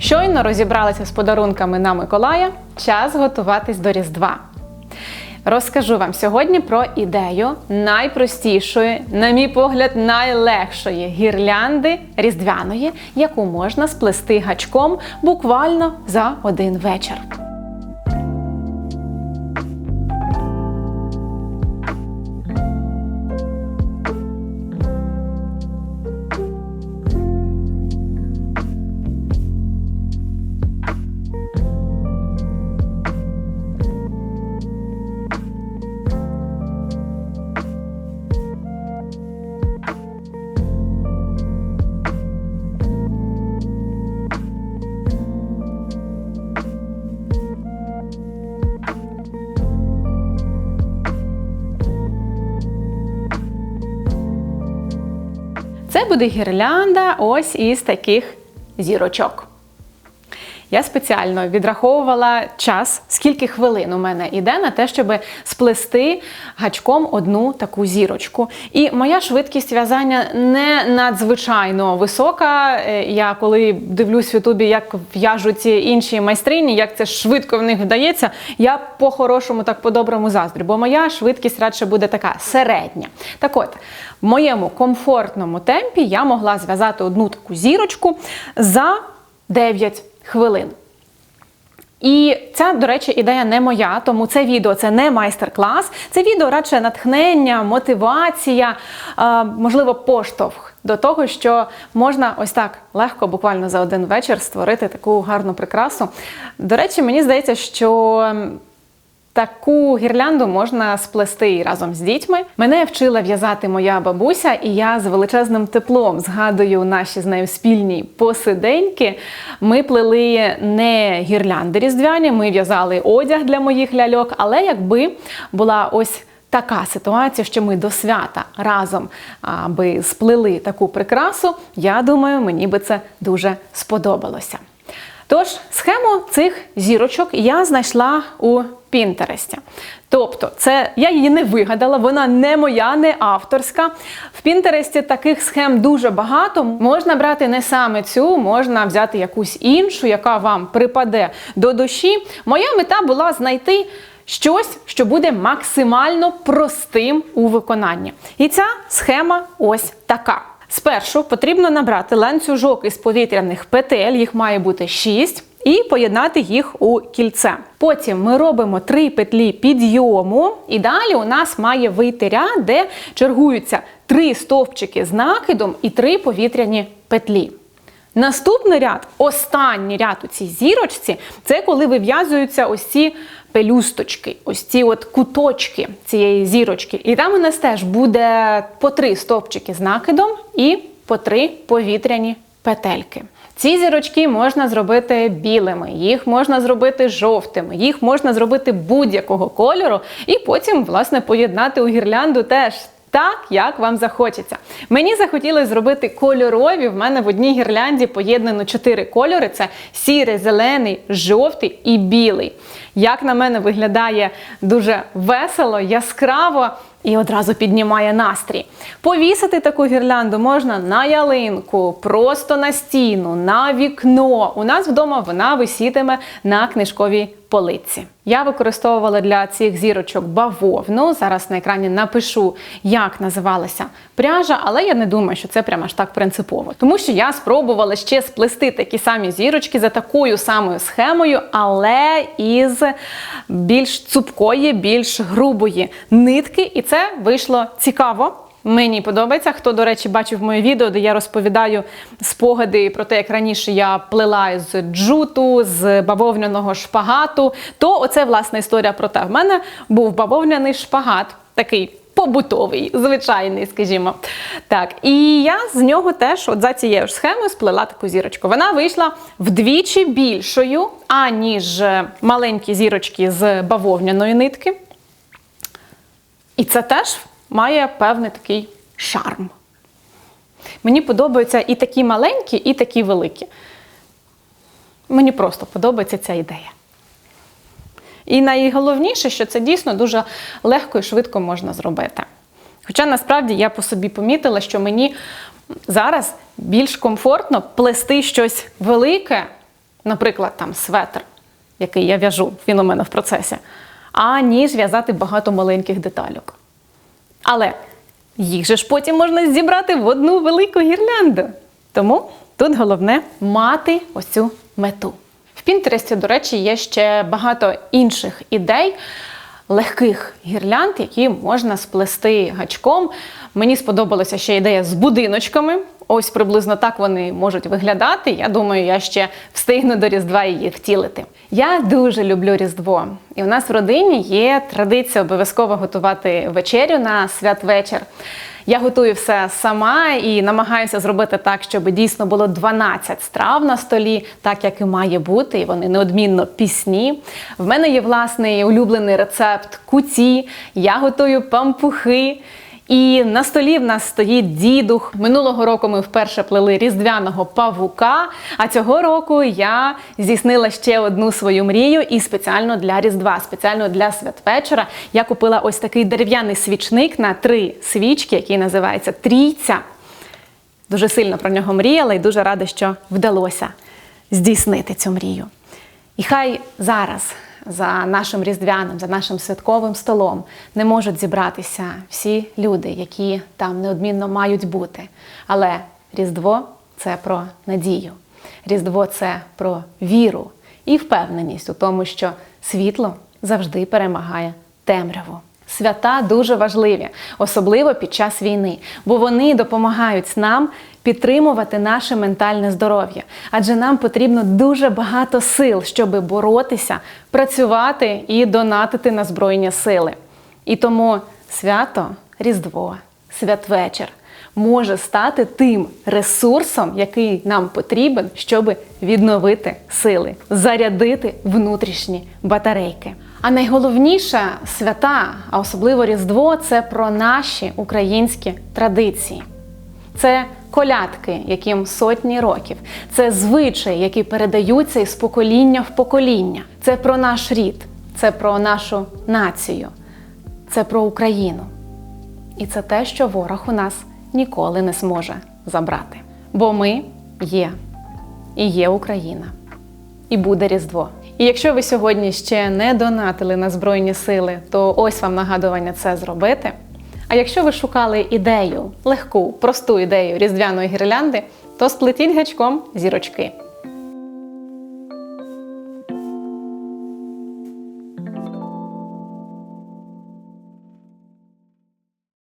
Щойно розібралися з подарунками на Миколая. Час готуватись до Різдва. Розкажу вам сьогодні про ідею найпростішої, на мій погляд, найлегшої гірлянди різдвяної, яку можна сплести гачком буквально за один вечір. Буде гірлянда ось із таких зірочок. Я спеціально відраховувала час, скільки хвилин у мене йде на те, щоб сплести гачком одну таку зірочку. І моя швидкість в'язання не надзвичайно висока. Е, Я коли дивлюсь в Ютубі, як в'яжуть інші майстрині, як це швидко в них вдається, я по-хорошому, так по-доброму заздрю, бо моя швидкість радше буде така середня. Так от, в моєму комфортному темпі я могла зв'язати одну таку зірочку за 9 хвилин. І ця, до речі, ідея не моя, тому це відео це не майстер-клас. Це відео радше натхнення, мотивація, е, можливо, поштовх до того, що можна ось так легко, буквально за один вечір, створити таку гарну прикрасу. До речі, мені здається, що. Таку гірлянду можна сплести разом з дітьми. Мене вчила в'язати моя бабуся, і я з величезним теплом згадую наші з нею спільні посиденьки. Ми плели не гірлянди різдвяні, ми в'язали одяг для моїх ляльок, але якби була ось. Така ситуація, що ми до свята разом аби сплели таку прикрасу, я думаю, мені би це дуже сподобалося. Тож, схему цих зірочок я знайшла у Пінтересті. Тобто, це я її не вигадала, вона не моя, не авторська. В Пінтересті таких схем дуже багато. Можна брати не саме цю, можна взяти якусь іншу, яка вам припаде до душі. Моя мета була знайти. Щось, що буде максимально простим у виконанні. І ця схема ось така. Спершу потрібно набрати ланцюжок із повітряних петель, їх має бути 6, і поєднати їх у кільце. Потім ми робимо 3 петлі підйому, і далі у нас має вийти ряд, де чергуються 3 стовпчики з накидом і 3 повітряні петлі. Наступний ряд, останній ряд у цій зірочці, це коли вив'язуються ось ці пелюсточки, ось ці от куточки цієї зірочки. І там у нас теж буде по три стовпчики з накидом і по три повітряні петельки. Ці зірочки можна зробити білими, їх можна зробити жовтими, їх можна зробити будь-якого кольору, і потім, власне, поєднати у гірлянду теж так, як вам захочеться. Мені захотілося зробити кольорові. В мене в одній гірлянді поєднано чотири кольори: це сірий, зелений, жовтий і білий. Як на мене виглядає дуже весело, яскраво. І одразу піднімає настрій. Повісити таку гірлянду можна на ялинку, просто на стіну, на вікно. У нас вдома вона висітиме на книжковій полиці. Я використовувала для цих зірочок бавовну. Зараз на екрані напишу, як називалася пряжа, але я не думаю, що це прямо аж так принципово. Тому що я спробувала ще сплести такі самі зірочки за такою самою схемою, але із більш цупкої, більш грубої нитки. І це вийшло цікаво. Мені подобається. Хто, до речі, бачив моє відео, де я розповідаю спогади про те, як раніше я плела з джуту, з бавовняного шпагату, то оце власна історія про те. В мене був бавовняний шпагат, такий побутовий, звичайний, скажімо. Так, і я з нього теж, от за цією схемою, сплела таку зірочку. Вона вийшла вдвічі більшою, аніж маленькі зірочки з бавовняної нитки. І це теж має певний такий шарм. Мені подобаються і такі маленькі, і такі великі. Мені просто подобається ця ідея. І найголовніше, що це дійсно дуже легко і швидко можна зробити. Хоча насправді я по собі помітила, що мені зараз більш комфортно плести щось велике наприклад, там светр, який я в'яжу, він у мене в процесі, аніж в'язати багато маленьких детальок. Але їх же ж потім можна зібрати в одну велику гірлянду. Тому тут головне мати ось цю мету. В Пінтересті, до речі, є ще багато інших ідей. Легких гірлянд, які можна сплести гачком. Мені сподобалася ще ідея з будиночками. Ось приблизно так вони можуть виглядати. Я думаю, я ще встигну до Різдва її втілити. Я дуже люблю Різдво, і в нас в родині є традиція обов'язково готувати вечерю на святвечір. Я готую все сама і намагаюся зробити так, щоб дійсно було 12 страв на столі, так як і має бути, і вони неодмінно пісні. В мене є власний улюблений рецепт куці. Я готую пампухи. І на столі в нас стоїть дідух. Минулого року ми вперше плели різдвяного павука. А цього року я здійснила ще одну свою мрію і спеціально для Різдва, спеціально для святвечора. Я купила ось такий дерев'яний свічник на три свічки, який називається Трійця. Дуже сильно про нього мріяла і дуже рада, що вдалося здійснити цю мрію. І хай зараз за нашим різдвяним, за нашим святковим столом не можуть зібратися всі люди, які там неодмінно мають бути. Але Різдво це про надію. Різдво це про віру і впевненість у тому, що світло завжди перемагає темряву. Свята дуже важливі, особливо під час війни, бо вони допомагають нам підтримувати наше ментальне здоров'я. Адже нам потрібно дуже багато сил, щоб боротися, працювати і донатити на Збройні сили. І тому свято Різдво, святвечір може стати тим ресурсом, який нам потрібен, щоб відновити сили, зарядити внутрішні батарейки. А найголовніше свята, а особливо Різдво, це про наші українські традиції. Це колядки, яким сотні років, це звичаї, які передаються із покоління в покоління. Це про наш рід, це про нашу націю, це про Україну. І це те, що ворог у нас ніколи не зможе забрати. Бо ми є, і є Україна, і буде Різдво. І якщо ви сьогодні ще не донатили на Збройні Сили, то ось вам нагадування це зробити. А якщо ви шукали ідею, легку, просту ідею різдвяної гірлянди, то сплетіть гачком зірочки.